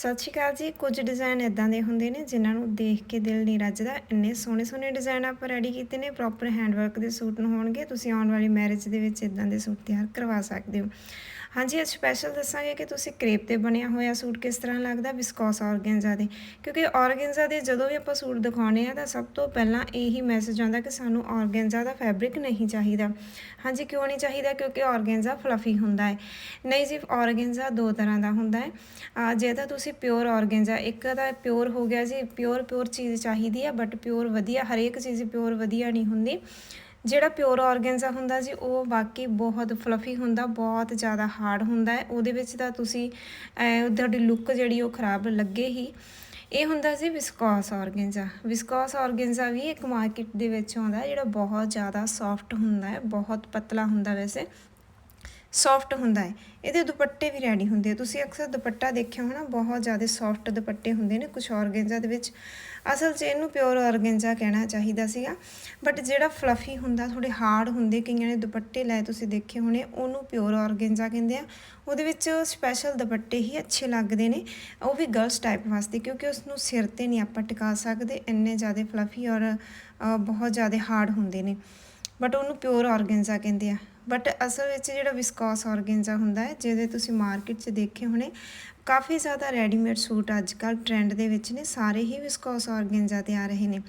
ਸਤਿ ਸ਼੍ਰੀ ਅਕਾਲ ਜੀ। ਕੁਝ ਡਿਜ਼ਾਈਨ ਇਦਾਂ ਦੇ ਹੁੰਦੇ ਨੇ ਜਿਨ੍ਹਾਂ ਨੂੰ ਦੇਖ ਕੇ ਦਿਲ ਨਹੀਂ ਰੱਜਦਾ। ਇੰਨੇ ਸੋਹਣੇ ਸੋਹਣੇ ਡਿਜ਼ਾਈਨ ਆਪਾਂ ਰੈਡੀ ਕੀਤੇ ਨੇ। ਪ੍ਰੋਪਰ ਹੈਂਡਵਰਕ ਦੇ ਸੂਟ ਨੂੰ ਹੋਣਗੇ। ਤੁਸੀਂ ਆਉਣ ਵਾਲੀ ਮੈਰਿਜ ਦੇ ਵਿੱਚ ਇਦਾਂ ਦੇ ਸੂਟ ਤਿਆਰ ਕਰਵਾ ਸਕਦੇ ਹੋ। ਹਾਂਜੀ, ਅੱਜ ਸਪੈਸ਼ਲ ਦੱਸਾਂਗੇ ਕਿ ਤੁਸੀਂ ਕ੍ਰੇਪ ਤੇ ਬਣਿਆ ਹੋਇਆ ਸੂਟ ਕਿਸ ਤਰ੍ਹਾਂ ਲੱਗਦਾ? ਵਿਸਕੋਸ ਔਰਗੈਂਜਾ ਦੇ। ਕਿਉਂਕਿ ਆਰਗੈਂਜ਼ਾ ਦੇ ਜਦੋਂ ਵੀ ਆਪਾਂ ਸੂਟ ਦਿਖਾਉਣੇ ਆ ਤਾਂ ਸਭ ਤੋਂ ਪਹਿਲਾਂ ਇਹੀ ਮੈਸੇਜ ਆਉਂਦਾ ਕਿ ਸਾਨੂੰ ਔਰਗੈਂਜਾ ਦਾ ਫੈਬਰਿਕ ਨਹੀਂ ਚਾਹੀਦਾ। ਹਾਂਜੀ, ਕਿਉਂ ਨਹੀਂ ਚਾਹੀਦਾ? ਕਿਉਂਕਿ ਔਰਗੈਂਜਾ ਫਲਫੀ ਹੁੰਦਾ ਹੈ। ਨਹੀਂ ਜੀ ਆਰਗੈਂਜ਼ਾ ਦੋ ਤਰ੍ਹਾਂ ਦਾ ਹੁੰਦਾ ਹੈ। ਜੇ ਤਾਂ ਤੁਸੀਂ ਪਿਓਰ ਆਰਗੈਂਜ਼ਾ ਇੱਕ ਤਾਂ ਪਿਓਰ ਹੋ ਗਿਆ ਜੀ ਪਿਓਰ ਪਿਓਰ ਚੀਜ਼ ਚਾਹੀਦੀ ਆ ਬਟ ਪਿਓਰ ਵਧੀਆ, ਹਰੇਕ ਚੀਜ਼ ਪਿਓਰ ਵਧੀਆ ਨਹੀਂ ਹੁੰਦੀ। ਜਿਹੜਾ ਪਿਓਰ ਆਰਗੈਂਜ਼ਾ ਹੁੰਦਾ ਜੀ, ਉਹ ਬਾਕੀ ਬਹੁਤ ਫਲਫੀ ਹੁੰਦਾ, ਬਹੁਤ ਜ਼ਿਆਦਾ ਹਾਰਡ ਹੁੰਦਾ ਹੈ। ਉਹਦੇ ਵਿੱਚ ਤਾਂ ਤੁਸੀਂ ਤੁਹਾਡੀ ਲੁੱਕ ਜਿਹੜੀ ਉਹ ਖਰਾਬ ਲੱਗੇ ਹੀ। ਇਹ ਹੁੰਦਾ ਸੀ ਵਿਸਕੋਸ ਆਰਗੈਂਜ਼ਾ ਵਿਸਕੋਸ ਆਰਗੈਂਜ਼ਾ ਵੀ ਇੱਕ ਮਾਰਕੀਟ ਦੇ ਵਿੱਚ ਆਉਂਦਾ, ਜਿਹੜਾ ਬਹੁਤ ਜ਼ਿਆਦਾ ਸੌਫਟ ਹੁੰਦਾ ਹੈ, ਬਹੁਤ ਪਤਲਾ ਹੁੰਦਾ ਵੈਸੇ। ਸੌਫਟ ਹੁੰਦਾ ਹੈ। ਇਹਦੇ ਦੁਪੱਟੇ ਵੀ ਰੈਡੀ ਹੁੰਦੇ ਆ। ਤੁਸੀਂ ਅਕਸਰ ਦੁਪੱਟਾ ਦੇਖਿਆ ਹੋਣਾ, ਬਹੁਤ ਜ਼ਿਆਦਾ ਸੌਫਟ ਦੁਪੱਟੇ ਹੁੰਦੇ ਨੇ ਕੁਝ ਆਰਗੈਂਜ਼ਾ ਦੇ ਵਿੱਚ। ਅਸਲ 'ਚ ਇਹਨੂੰ ਪਿਓਰ ਆਰਗੈਂਜ਼ਾ ਕਹਿਣਾ ਚਾਹੀਦਾ ਸੀਗਾ। ਬਟ ਜਿਹੜਾ ਫਲਫੀ ਹੁੰਦਾ ਥੋੜੇ ਹਾਰਡ ਹੁੰਦੇ, ਕਈਆਂ ਨੇ ਦੁਪੱਟੇ ਲੈ ਤੁਸੀਂ ਦੇਖੇ ਹੋਣੇ, ਉਹਨੂੰ ਪਿਓਰ ਆਰਗੈਂਜ਼ਾ ਕਹਿੰਦੇ ਆ। ਉਹਦੇ ਵਿੱਚ ਸਪੈਸ਼ਲ ਦੁਪੱਟੇ ਹੀ ਅੱਛੇ ਲੱਗਦੇ ਨੇ। ਉਹ ਵੀ ਗਰਲਸ ਟਾਈਪ ਵਾਸਤੇ, ਕਿਉਂਕਿ ਉਸ ਨੂੰ ਸਿਰ ਤੇ ਨਹੀਂ ਆਪਾਂ ਟਿਕਾ ਸਕਦੇ, ਇੰਨੇ ਜ਼ਿਆਦਾ ਫਲਫੀ ਔਰ ਬਹੁਤ ਜ਼ਿਆਦਾ ਹਾਰਡ ਹੁੰਦੇ ਨੇ। ਬਟ ਉਹਨੂੰ ਪਿਓਰ ਆਰਗੈਂਜ਼ਾ ਕਹਿੰਦੇ ਆ। ਬਟ ਅਸਲ ਵਿੱਚ ਜਿਹੜਾ ਵਿਸਕੋਸ ਆਰਗੈਂਜ਼ਾ ਹੁੰਦਾ ਹੈ, ਜਿਹਦੇ ਤੁਸੀਂ ਮਾਰਕੀਟ 'ਚ ਦੇਖੇ ਹੋਣੇ, ਕਾਫੀ ਜ਼ਿਆਦਾ ਰੈਡੀਮੇਡ ਸੂਟ ਅੱਜ ਕੱਲ੍ਹ ਟ੍ਰੈਂਡ ਦੇ ਵਿੱਚ ਨੇ, ਸਾਰੇ ਹੀ ਵਿਸਕੋਸ ਆਰਗੈਂਜ਼ਾ ਤੇ ਆ ਰਹੇ ਨੇ।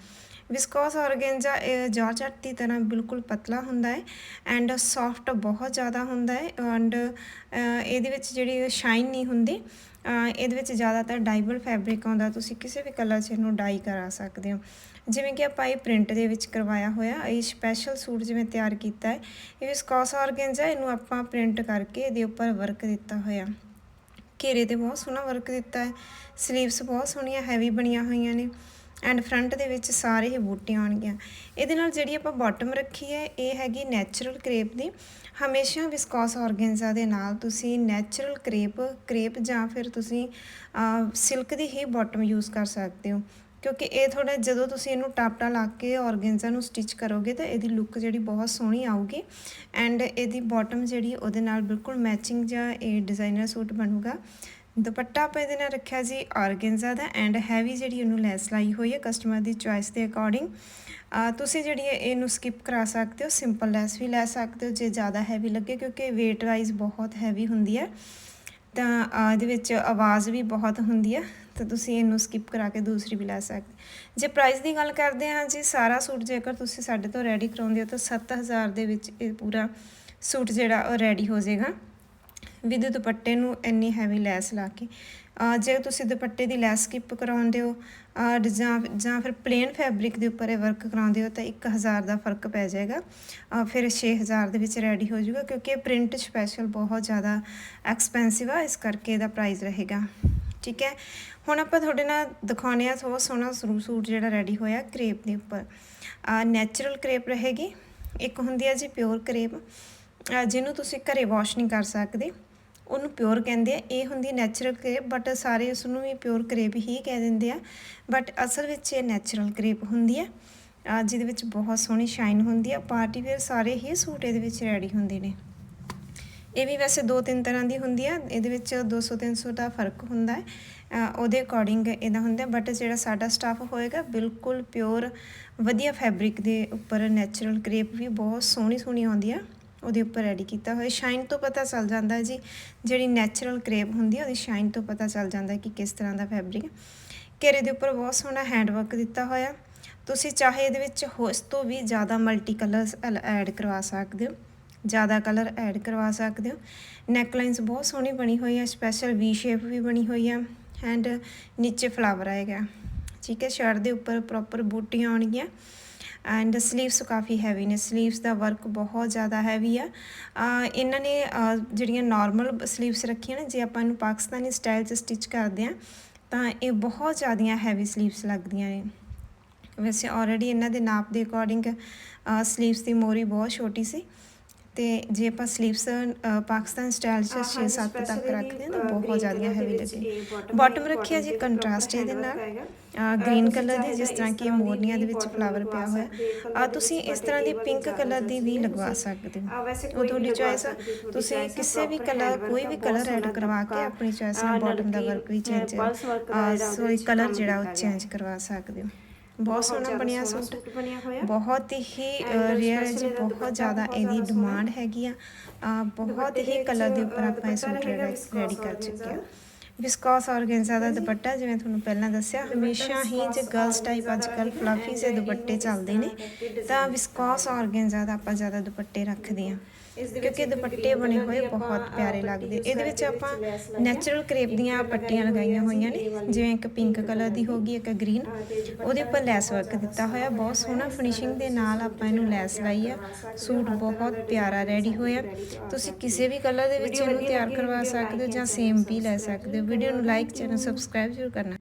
ਵਿਸਕੋਸ ਆਰਗੈਂਜ਼ਾ ਜਾਰਜਟ ਦੀ ਤਰ੍ਹਾਂ ਬਿਲਕੁਲ ਪਤਲਾ ਹੁੰਦਾ ਹੈ ਐਂਡ ਸੌਫਟ ਬਹੁਤ ਜ਼ਿਆਦਾ ਹੁੰਦਾ ਹੈ ਐਂਡ ਇਹਦੇ ਵਿੱਚ ਜਿਹੜੀ ਸ਼ਾਈਨ ਨਹੀਂ ਹੁੰਦੀ ਇਹਦੇ ਵਿੱਚ ਜ਼ਿਆਦਾਤਰ ਡਾਈਬਲ ਫੈਬਰਿਕ ਆਉਂਦਾ, ਤੁਸੀਂ ਕਿਸੇ ਵੀ ਕਲਰ 'ਚ ਇਹਨੂੰ ਡਾਈ ਕਰਾ ਸਕਦੇ ਹੋ। ਜਿਵੇਂ ਕਿ ਆਪਾਂ ਇਹ ਪ੍ਰਿੰਟ ਦੇ ਵਿੱਚ ਕਰਵਾਇਆ ਹੋਇਆ, ਇਹ ਸਪੈਸ਼ਲ ਸੂਟ ਜਿਵੇਂ ਤਿਆਰ ਕੀਤਾ ਹੈ, ਇਹ ਵਿਸਕੋਸ ਆਰਗੈਂਜ਼ਾ ਇਹਨੂੰ ਆਪਾਂ ਪ੍ਰਿੰਟ ਕਰਕੇ ਇਹਦੇ ਉੱਪਰ ਵਰਕ ਦਿੱਤਾ ਹੋਇਆ। ਘੇਰੇ ਤੇ ਬਹੁਤ ਸੋਹਣਾ ਵਰਕ ਦਿੱਤਾ ਹੈ ਸਲੀਵਸ ਬਹੁਤ ਸੋਹਣੀਆਂ ਹੈਵੀ ਬਣੀਆਂ ਹੋਈਆਂ ਨੇ। ਐਂਡ ਫਰੰਟ ਦੇ ਵਿੱਚ ਸਾਰੇ ਹੀ ਬੂਟੀਆਂ ਆਉਣਗੀਆਂ। ਇਹਦੇ ਨਾਲ ਜਿਹੜੀ ਆਪਾਂ ਬਾਟਮ ਰੱਖੀ ਹੈ, ਇਹ ਹੈਗੀ ਨੈਚੁਰਲ ਕ੍ਰੇਪ ਦੀ। ਹਮੇਸ਼ਾ ਵਿਸਕੋਸ ਆਰਗੈਂਜ਼ਾ ਦੇ ਨਾਲ ਤੁਸੀਂ ਨੈਚੁਰਲ ਕ੍ਰੇਪ ਕ੍ਰੇਪ ਜਾਂ ਫਿਰ ਤੁਸੀਂ ਸਿਲਕ ਦੀ ਹੀ ਬਾਟਮ ਯੂਜ਼ ਕਰ ਸਕਦੇ ਹੋ। ਕਿਉਂਕਿ ਇਹ ਥੋੜਾ ਜਦੋਂ ਤੁਸੀਂ ਇਹਨੂੰ ਟਾਪਟਾ ਲਾ ਕੇ ਆਰਗੈਂਜ਼ਾ ਨੂੰ ਸਟਿਚ ਕਰੋਗੇ ਤਾਂ ਇਹਦੀ ਲੁੱਕ ਜਿਹੜੀ ਬਹੁਤ ਸੋਹਣੀ ਆਊਗੀ। ਐਂਡ ਇਹਦੀ ਬਾਟਮ ਜਿਹੜੀ ਉਹਦੇ ਨਾਲ ਬਿਲਕੁਲ ਮੈਚਿੰਗ ਜਾਂ ਇਹ ਡਿਜ਼ਾਈਨਰ ਸੂਟ ਬਣੂਗਾ। ਦੁਪੱਟਾ ਆਪਾਂ ਇਹਦੇ ਨਾਲ ਰੱਖਿਆ ਜੀ ਆਰਗੈਂਜ਼ਾ ਦਾ ਐਂਡ ਹੈਵੀ ਜਿਹੜੀ ਇਹਨੂੰ ਲੈਸ ਲਾਈ ਹੋਈ ਹੈ ਕਸਟਮਰ ਦੀ ਚੁਆਇਸ ਦੇ ਅਕੋਰਡਿੰਗ ਤੁਸੀਂ ਜਿਹੜੀ ਹੈ ਇਹਨੂੰ ਸਕਿਪ ਕਰਾ ਸਕਦੇ ਹੋ ਸਿੰਪਲ ਲੈਸ ਵੀ ਲੈ ਸਕਦੇ ਹੋ ਜੇ ਜ਼ਿਆਦਾ ਹੈਵੀ ਲੱਗੇ ਕਿਉਂਕਿ weight ਵਾਈਜ਼ ਬਹੁਤ ਹੈਵੀ ਹੁੰਦੀ ਹੈ। ਤਾਂ ਇਹਦੇ ਵਿੱਚ ਆਵਾਜ਼ ਵੀ ਬਹੁਤ ਹੁੰਦੀ ਹੈ, ਤਾਂ ਤੁਸੀਂ ਇਹਨੂੰ ਸਕਿਪ ਕਰਾ ਕੇ ਦੂਸਰੀ ਵੀ ਲੈ ਸਕਦੇ ਜੇ ਪ੍ਰਾਈਸ ਦੀ ਗੱਲ ਕਰਦੇ ਹਾਂ ਜੀ, ਸਾਰਾ ਸੂਟ ਜੇਕਰ ਤੁਸੀਂ ਸਾਡੇ ਤੋਂ ਰੈਡੀ ਕਰਾਉਂਦੇ ਹੋ ਤਾਂ 7000 ਦੇ ਵਿੱਚ ਇਹ ਪੂਰਾ ਸੂਟ ਜਿਹੜਾ ਉਹ ਰੈਡੀ ਹੋ ਜਾਏਗਾ। ਵਿਦ ਦੁਪੱਟੇ ਨੂੰ ਇੰਨੀ ਹੈਵੀ ਲੈਸ ਲਾ ਕੇ। ਜੇ ਤੁਸੀਂ ਦੁਪੱਟੇ ਦੀ ਲੈਸ ਸਕਿਪ ਕਰਾਉਂਦੇ ਹੋ, ਅਹ ਜਾਂ ਜਾਂ ਫਿਰ ਪਲੇਨ ਫੈਬਰਿਕ ਦੇ ਉੱਪਰ ਇਹ ਵਰਕ ਕਰਾਉਂਦੇ ਹੋ ਤਾਂ 1000 ਦਾ ਫ਼ਰਕ ਪੈ ਜਾਏਗਾ। ਅਹ ਫਿਰ 6000 ਦੇ ਵਿੱਚ ਰੈਡੀ ਹੋ ਜਾਊਗਾ ਕਿਉਂਕਿ ਇਹ ਪ੍ਰਿੰਟ ਸਪੈਸ਼ਲ ਬਹੁਤ ਜ਼ਿਆਦਾ ਐਕਸਪੈਂਸਿਵ ਆ, ਇਸ ਕਰਕੇ ਇਹਦਾ ਪ੍ਰਾਈਸ ਰਹੇਗਾ। ਠੀਕ ਹੈ? ਹੁਣ ਆਪਾਂ ਤੁਹਾਡੇ ਨਾਲ ਦਿਖਾਉਂਦੇ ਆ ਬਹੁਤ ਸੋਹਣਾ ਸਰੂ ਸੂਟ ਜਿਹੜਾ ਰੈਡੀ ਹੋਇਆ ਕ੍ਰੇਪ ਦੇ ਉੱਪਰ। ਨੈਚੁਰਲ ਕ੍ਰੇਪ ਰਹੇਗੀ। ਇੱਕ ਹੁੰਦੀ ਹੈ ਜੀ ਪਿਓਰ ਕ੍ਰੇਪ ਜਿਹਨੂੰ ਤੁਸੀਂ ਘਰੇ ਵਾਸ਼ ਨਹੀਂ ਕਰ ਸਕਦੇ। ਉਹਨੂੰ ਪਿਓਰ ਕਹਿੰਦੇ ਆ। ਇਹ ਹੁੰਦੀ ਨੈਚੁਰਲ ਕਰੇਪ ਬਟ ਸਾਰੇ ਉਸ ਨੂੰ ਵੀ ਪਿਓਰ ਕਰੇਪ ਹੀ ਕਹਿ ਦਿੰਦੇ ਆ। ਬਟ ਅਸਲ ਵਿੱਚ ਇਹ ਨੈਚੁਰਲ ਕਰੇਪ ਹੁੰਦੀ ਹੈ ਅਹ ਜਿਹਦੇ ਵਿੱਚ ਬਹੁਤ ਸੋਹਣੀ ਸ਼ਾਈਨ ਹੁੰਦੀ ਆ। ਪਾਰਟੀ ਵੇਅਰ ਸਾਰੇ ਹੀ ਸੂਟ ਇਹਦੇ ਵਿੱਚ ਰੈਡੀ ਹੁੰਦੇ ਨੇ। ਇਹ ਵੀ ਵੈਸੇ ਦੋ ਤਿੰਨ ਤਰ੍ਹਾਂ ਦੀ ਹੁੰਦੀ ਆ। ਇਹਦੇ ਵਿੱਚ 200 300 ਦਾ ਫ਼ਰਕ ਹੁੰਦਾ ਹੈ। ਉਹਦੇ ਅਕੋਰਡਿੰਗ ਇਹਦਾ ਹੁੰਦਾ ਬਟ ਜਿਹੜਾ ਸਾਡਾ ਸਟਾਫ ਹੋਏਗਾ, ਬਿਲਕੁਲ ਪਿਓਰ ਵਧੀਆ ਫੈਬਰਿਕ ਦੇ ਉੱਪਰ ਨੈਚੁਰਲ ਕ੍ਰੇਪ ਵੀ ਬਹੁਤ ਸੋਹਣੀ ਸੋਹਣੀ ਆਉਂਦੀ ਆ। ਉਹਦੇ ਉੱਪਰ ਰੈਡੀ ਕੀਤਾ ਹੋਇਆ। ਸ਼ਾਈਨ ਤੋਂ ਪਤਾ ਚੱਲ ਜਾਂਦਾ ਹੈ ਜੀ, ਜਿਹੜੀ ਨੈਚੁਰਲ ਕਰੇਪ ਹੁੰਦੀ ਹੈ ਉਹਦੀ ਸ਼ਾਈਨ ਤੋਂ ਪਤਾ ਚੱਲ ਜਾਂਦਾ ਕਿ ਕਿਸ ਤਰ੍ਹਾਂ ਦਾ ਫੈਬਰਿਕ ਘੇਰੇ ਦੇ ਉੱਪਰ ਬਹੁਤ ਸੋਹਣਾ ਹੈਂਡ ਵਰਕ ਦਿੱਤਾ ਹੋਇਆ। ਤੁਸੀਂ ਚਾਹੇ ਇਹਦੇ ਵਿੱਚ ਹੋ, ਇਸ ਤੋਂ ਵੀ ਜ਼ਿਆਦਾ ਮਲਟੀ ਕਲਰਸ ਐਡ ਕਰਵਾ ਸਕਦੇ ਹੋ। ਜ਼ਿਆਦਾ ਕਲਰ ਐਡ ਕਰਵਾ ਸਕਦੇ ਹੋ। ਨੈਕ ਲਾਈਨਸ ਬਹੁਤ ਸੋਹਣੀ ਬਣੀ ਹੋਈ ਹੈ ਸਪੈਸ਼ਲ ਵੀ ਸ਼ੇਪ ਵੀ ਬਣੀ ਹੋਈ ਹੈ ਐਂਡ ਨੀਚੇ ਫਲਾਵਰ ਆਏਗਾ। ਠੀਕ ਹੈ ਸ਼ਰਟ ਦੇ ਉੱਪਰ ਪ੍ਰੋਪਰ ਬੂਟੀਆਂ ਆਉਣਗੀਆਂ। ਐਂਡ ਸਲੀਵਸ ਕਾਫੀ ਹੈਵੀ ਨੇ ਸਲੀਵਸ ਦਾ ਵਰਕ ਬਹੁਤ ਜ਼ਿਆਦਾ ਹੈਵੀ ਆ ਇਹਨਾਂ ਨੇ ਜਿਹੜੀਆਂ ਨਾਰਮਲ ਸਲੀਵਸ ਰੱਖੀਆਂ ਨੇ ਜੇ ਆਪਾਂ ਇਹਨੂੰ ਪਾਕਿਸਤਾਨੀ ਸਟਾਈਲ 'ਚ ਸਟਿਚ ਕਰਦੇ ਆ ਤਾਂ ਇਹ ਬਹੁਤ ਜ਼ਿਆਦੀਆਂ ਹੈਵੀ ਸਲੀਵਸ ਲੱਗਦੀਆਂ ਨੇ ਵੈਸੇ ਆਲਰੇਡੀ ਇਹਨਾਂ ਦੇ ਨਾਪ ਦੇ ਅਕੋਰਡਿੰਗ ਸਲੀਵਸ ਦੀ ਮੋਰੀ ਬਹੁਤ ਛੋਟੀ ਸੀ ਤੇ ਜੇ ਆਪਾਂ ਸਲੀਵਸ ਪਾਕਿਸਤਾਨ ਸਟਾਈਲ ਚ 6-7 ਤੱਕ ਰੱਖਦੇ ਹਾਂ ਤਾਂ ਬਹੁਤ ਜ਼ਿਆਦਾ ਹੈਵੀ ਲੱਗੇ ਬਾਟਮ ਰੱਖਿਆ ਜੀ ਕੰਟਰਾਸਟ ਇਹਦੇ ਨਾਲ। ਗ੍ਰੀਨ ਕਲਰ ਦੀ ਜਿਸ ਤਰ੍ਹਾਂ ਕਿ ਮੋਰਨੀਆਂ ਦੇ ਵਿੱਚ ਫਲਾਵਰ ਪਿਆ ਹੋਇਆ ਆ ਤੁਸੀਂ ਇਸ ਤਰ੍ਹਾਂ ਦੀ ਪਿੰਕ ਕਲਰ ਦੀ ਵੀ ਲਗਵਾ ਸਕਦੇ ਹੋ। ਉਹ ਤੁਹਾਡੀ ਚੋਇਸ ਆ। ਤੁਸੀਂ ਕਿਸੇ ਵੀ ਕਲਰ ਕੋਈ ਵੀ ਕਲਰ ਐਡ ਕਰਵਾ ਕੇ ਆਪਣੀ ਚੋਇਸ ਨਾਲ ਬਾਟਮ ਦਾ ਵਰਕ ਵੀ ਚੇਂਜ ਸੋ ਕਲਰ ਜਿਹੜਾ ਉਹ ਚੇਂਜ ਕਰਵਾ ਸਕਦੇ ਹੋ। ਬਹੁਤ ਸੋਹਣਾ ਬਣਿਆ ਸੂਟ। ਬਣਿਆ ਹੋਇਆ। ਬਹੁਤ ਹੀ ਰੇਅਰ ਜੀ ਬਹੁਤ ਜ਼ਿਆਦਾ ਇਹਦੀ ਡਿਮਾਂਡ ਹੈਗੀ ਆ। ਬਹੁਤ ਹੀ ਕਲਰ ਦੇ ਉੱਪਰ ਆਪਾਂ ਇਹ ਸੂਟ ਰੈਡੀ ਕਰ ਚੁੱਕੇ ਆ। ਵਿਸਕੋਸ ਔਰਗੈਂਜ਼ਾ ਦਾ ਦੁਪੱਟਾ ਜਿਵੇਂ ਤੁਹਾਨੂੰ ਪਹਿਲਾਂ ਦੱਸਿਆ ਹਮੇਸ਼ਾ ਹੀ ਜੇ ਗਰਲਸ ਟਾਈਪ ਅੱਜ ਕੱਲ ਫਲਫੀ ਸੇ ਦੁਪੱਟੇ ਚੱਲਦੇ ਨੇ ਤਾਂ ਵਿਸਕੋਸ ਔਰਗੈਂਜ਼ਾ ਦਾ ਆਪਾਂ ਜ਼ਿਆਦਾ ਦੁਪੱਟੇ ਰੱਖਦੇ ਆ ਕਿਉਂਕਿ ਦੁਪੱਟੇ ਬਣੇ ਹੋਏ ਬਹੁਤ ਪਿਆਰੇ ਲੱਗਦੇ। ਇਹਦੇ ਵਿੱਚ ਆਪਾਂ ਨੈਚੁਰਲ ਕਰੇਪ ਦੀਆਂ ਪੱਟੀਆਂ ਲਗਾਈਆਂ ਹੋਈਆਂ ਨੇ ਜਿਵੇਂ ਇੱਕ ਪਿੰਕ ਕਲਰ ਦੀ ਹੋਗੀ ਇੱਕ ਗ੍ਰੀਨ ਉਹਦੇ ਉੱਪਰ ਲੈਸ ਵਰਕ ਦਿੱਤਾ ਹੋਇਆ ਬਹੁਤ ਸੋਹਣਾ ਫਿਨਿਸ਼ਿੰਗ ਦੇ ਨਾਲ ਆਪਾਂ ਇਹਨੂੰ ਲੈਸ ਲਾਈ ਆ। ਸੂਟ ਬਹੁਤ ਪਿਆਰਾ ਰੈਡੀ ਹੋਇਆ। ਤੁਸੀਂ ਕਿਸੇ ਵੀ ਕਲਰ ਦੇ ਵਿੱਚ ਇਹਨੂੰ ਤਿਆਰ ਕਰਵਾ ਸਕਦੇ ਹੋ ਜਾਂ ਸੇਮ ਵੀ ਲੈ ਸਕਦੇ ਹੋ। ਵੀਡੀਓ ਨੂੰ ਲਾਈਕ ਚੈਨਲ ਸਬਸਕ੍ਰਾਈਬ ਜ਼ਰੂਰ ਕਰਨਾ।